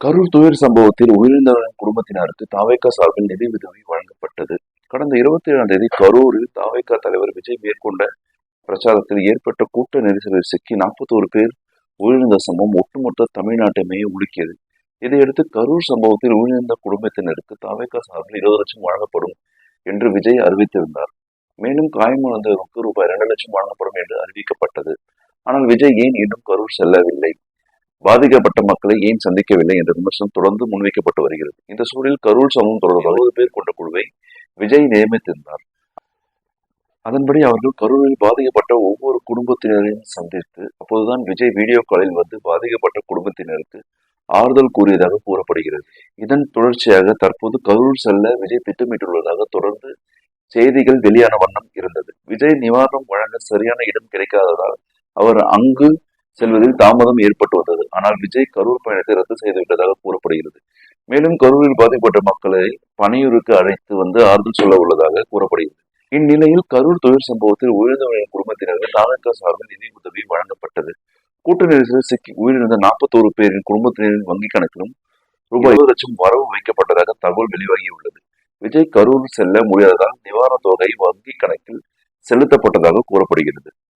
கரூர் துயர் சம்பவத்தில் உயிரிழந்தவரின் குடும்பத்தினருக்கு தாவேக்கா சார்பில் நிதி உதவி வழங்கப்பட்டது. கடந்த இருபத்தி ஏழாம் தேதி கரூரில் தாவேக்கா தலைவர் விஜய் மேற்கொண்ட பிரச்சாரத்தில் ஏற்பட்ட கூட்ட நெரிசலில் சிக்கி நாற்பத்தோரு பேர் உயிரிழந்த சம்பவம் ஒட்டுமொத்த தமிழ்நாட்டையுமே உலுக்கியது. இதையடுத்து கரூர் சம்பவத்தில் உயிரிழந்த குடும்பத்தினருக்கு தாவேக்கா சார்பில் இருபது லட்சம் வழங்கப்படும் என்று விஜய் அறிவித்திருந்தார். மேலும் காயமடைந்தவருக்கு ரூபாய் இரண்டு லட்சம் வழங்கப்படும் என்று அறிவிக்கப்பட்டது. ஆனால் விஜய் ஏன் இன்னும் கரூர் செல்லவில்லை? பாதிக்கப்பட்ட மக்களை ஏன் சந்திக்கவில்லை என்ற விமர்சனம் தொடர்ந்து முன்வைக்கப்பட்டு வருகிறது. இந்த சூழலில் கரூர் சமூகம் தொடர்பாக இருபது பேர் கொண்ட குழுவை விஜய் நியமித்திருந்தார். அதன்படி அவர்கள் கரூரில் பாதிக்கப்பட்ட ஒவ்வொரு குடும்பத்தினரையும் சந்தித்து அப்போதுதான் விஜய் வீடியோ காலில் வந்து பாதிக்கப்பட்ட குடும்பத்தினருக்கு ஆறுதல் கூறியதாக கூறப்படுகிறது. இதன் தொடர்ச்சியாக தற்போது கரூர் செல்ல விஜய் திட்டமிட்டுள்ளதாக தொடர்ந்து செய்திகள் வெளியான வண்ணம் இருந்தது. விஜய் நிவாரணம் வழங்க சரியான இடம் கிடைக்காததால் அவர் அங்கு செல்வதில் தாமதம் ஏற்பட்டு வந்தது. ஆனால் விஜய் கரூர் பயணத்தை ரத்து செய்துவிட்டதாக கூறப்படுகிறது. மேலும் கரூரில் பாதிக்கப்பட்ட மக்களை பனையூருக்கு அழைத்து வந்து ஆறுதல் சொல்ல உள்ளதாக கூறப்படுகிறது. இந்நிலையில் கரூர் தொழில் சம்பவத்தில் உயிரிழந்தவர்களின் குடும்பத்தினருக்கு தாவேக்கா சார்பில் நிதி உதவி வழங்கப்பட்டது. கூட்ட நெரிசலில் சிக்கி உயிரிழந்த நாற்பத்தோரு பேரின் குடும்பத்தினரின் வங்கிக் கணக்கிலும் ரூபாய் இருபது லட்சம் வரவு வைக்கப்பட்டதாக தகவல் வெளியாகியுள்ளது விஜய் கரூர் செல்ல முடியாததால் நிவாரணத் தொகை வங்கிக் கணக்கில் செலுத்தப்பட்டதாக கூறப்படுகிறது.